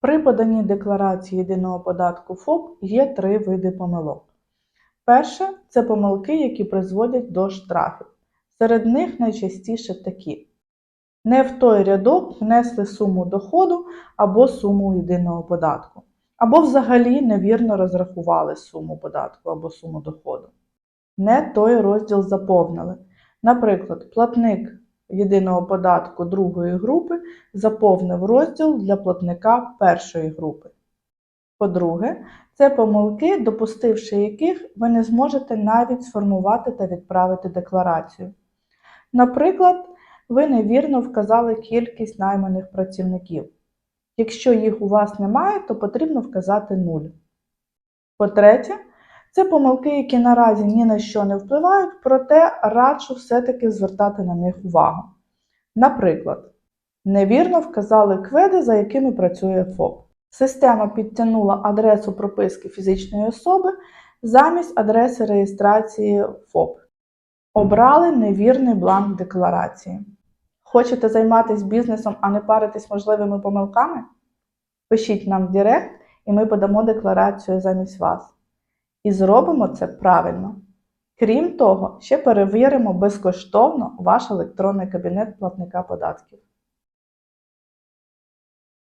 При поданні декларації єдиного податку ФОП є три види помилок. Перше це помилки, які призводять до штрафів. Серед них найчастіше такі: не в той рядок внесли суму доходу або суму єдиного податку, або взагалі невірно розрахували суму податку або суму доходу. Не той розділ заповнили. Наприклад, платник єдиного податку другої групи заповнив розділ для платника першої групи. По-друге, це помилки, допустивши яких ви не зможете навіть сформувати та відправити декларацію. Наприклад, ви невірно вказали кількість найманих працівників. Якщо їх у вас немає, то потрібно вказати 0. По-третє, це помилки, які наразі ні на що не впливають, проте раджу все-таки звертати на них увагу. Наприклад, невірно вказали кведи, за якими працює ФОП. Система підтягнула адресу прописки фізичної особи замість адреси реєстрації ФОП. Обрали невірний бланк декларації. Хочете займатися бізнесом, а не паритись можливими помилками? Пишіть нам в Директ, і ми подамо декларацію замість вас. І зробимо це правильно. Крім того, ще перевіримо безкоштовно ваш електронний кабінет платника податків.